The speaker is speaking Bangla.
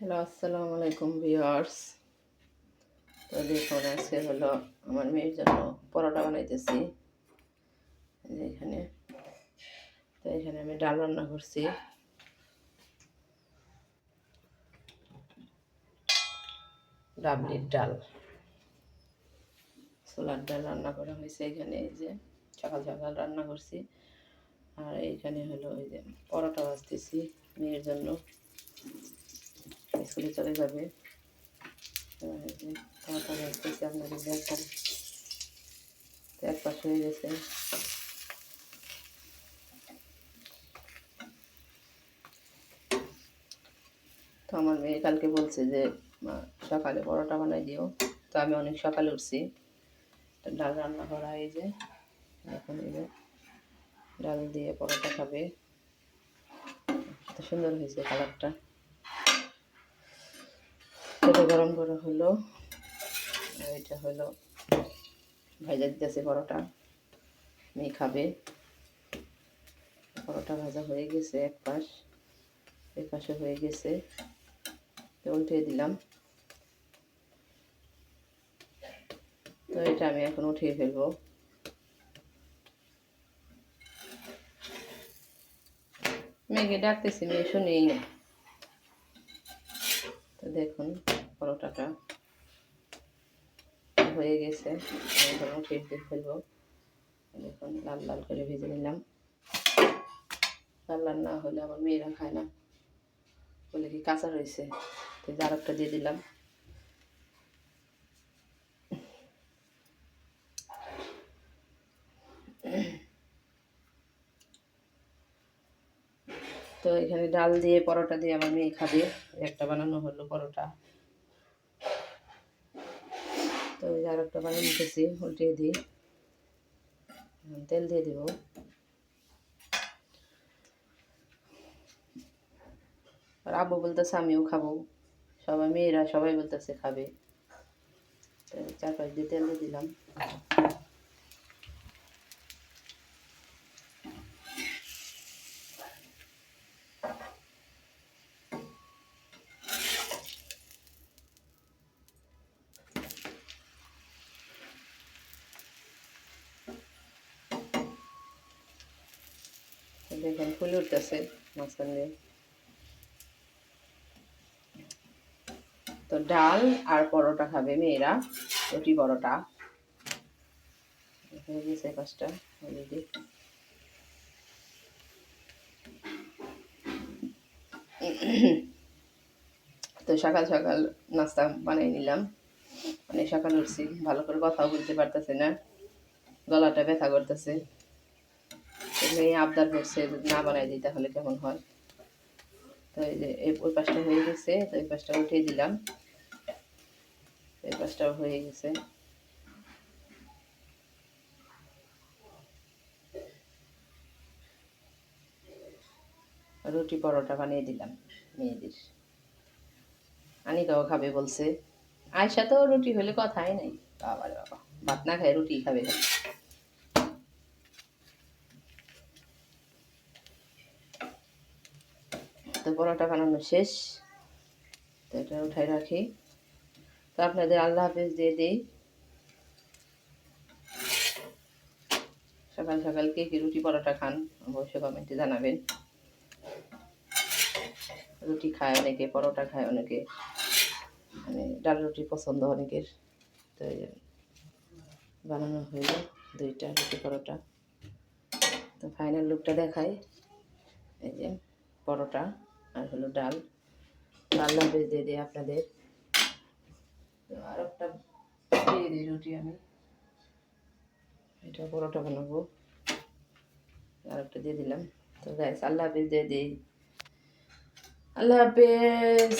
হ্যালো, আসসালামু আলাইকুম ভিউয়ার্স। তো দেখুন, আজকে হলো আমার মেয়ের জন্য পরোটা বানাইতেছি। এখানে, তো এখানে আমি ডাল রান্না করছি। ডাবলির ডাল। ছোলার ডাল রান্না করা হয়েছে এখানে, এই যে সকাল সকাল রান্না করছি। আর এইখানে হলো ওই যে পরোটা ভাজতেছি মেয়ের জন্য। স্কুলে চলে যাবে। আপনাদের দেখান এক পাশ হয়ে গেছে। তো আমার মেয়ে কালকে বলছে যে সকালে পরোটা বানাই দিও। তো আমি অনেক সকালে উঠছি। ডাল রান্না করা এই যে এখন এই যে ডাল দিয়ে পরোটা খাবে। সুন্দর হয়েছে কালারটা তেলে গরম করা হলো। আর এটা হলো ভাজা দিতেছে পরোটা। মেয়ে খাবে। পরোটা ভাজা হয়ে গেছে এক পাশ। এক পাশে হয়ে গেছে। উল্টে দিলাম। তো এটা আমি এখন উঠিয়ে ফেলব। মেয়েকে ডাকতেছি, মেয়ে শুনেই না। তো দেখুন। পরোটাটা হয়ে গেছে। ফেলব। দেখুন লাল লাল করে ভেজে নিলাম। লাল লাল না হলে আমার মেয়েরা খায় না। বলে কি কাঁচা রয়েছে। তো আর একটা দিয়ে দিলাম। তো এখানে ডাল দিয়ে পরোটা দিয়ে আমার মেয়ে খাবে। একটা বানানো হলো পরোটা। তো ওই আর একটা বানিয়ে নিতেছি, উল্টিয়ে দিই। তেল দিয়ে দিব। আর আব্বু বলতেছে, আমিও খাব। সবাই মেয়েরা সবাই বলতেছে, খাবে। চার পাঁচ দিয়ে তেল দিয়ে দিলাম। দেখুন, ফুল উঠতেছে মাঝখান দিয়ে। তো ডাল আর পরোটা খাবে মেয়েরা, রুটি পরোটা। তো সকাল সকাল নাস্তা বানিয়ে নিলাম। মানে সকাল উঠছি, ভালো করে কথাও বলতে পারতেছে না। গলাটা ব্যথা করতেছে। মেয়ে আবদার করছে না বানাই দিই তাহলে কেমন হয়? তো এই যে ওই পাশটা হয়ে গেছে, তো এই পাশটা উঠিয়ে দিলাম। এই পাশটাও হয়ে গেছে। রুটি পরোটা বানিয়ে দিলাম মেয়েদের। আনিকাও খাবে বলছে। আয়সা তো রুটি হলে কথাই নাই। বাবা বাবা, ভাত না খায় রুটি খাবে। খালি। তো পরোটা বানানো শেষ। তো এটা উঠাই রাখি। তো আপনাদের আল্লাহ হাফেজ দিয়ে দিই। সকাল সকাল কে কি রুটি পরোটা খান অবশ্যই কমেন্টে জানাবেন। রুটি খায় অনেকে, পরোটা খায় অনেকে। মানে ডাল রুটি পছন্দ অনেকের। তো বানানো হইল দুইটা রুটি পরোটা। তো ফাইনাল লুকটা দেখাই। এই যে পরোটা। আর হলো ডাল। লাভে দিয়ে দিই আপনাদের। আর একটা দিয়ে দিই রুটি আমি। এটা পরোটা বানাবো। আর একটা দিয়ে দিলাম। তো গাইস আল্লাহ হাফিজ দিয়ে দিই। আল্লাহ হাফেজ।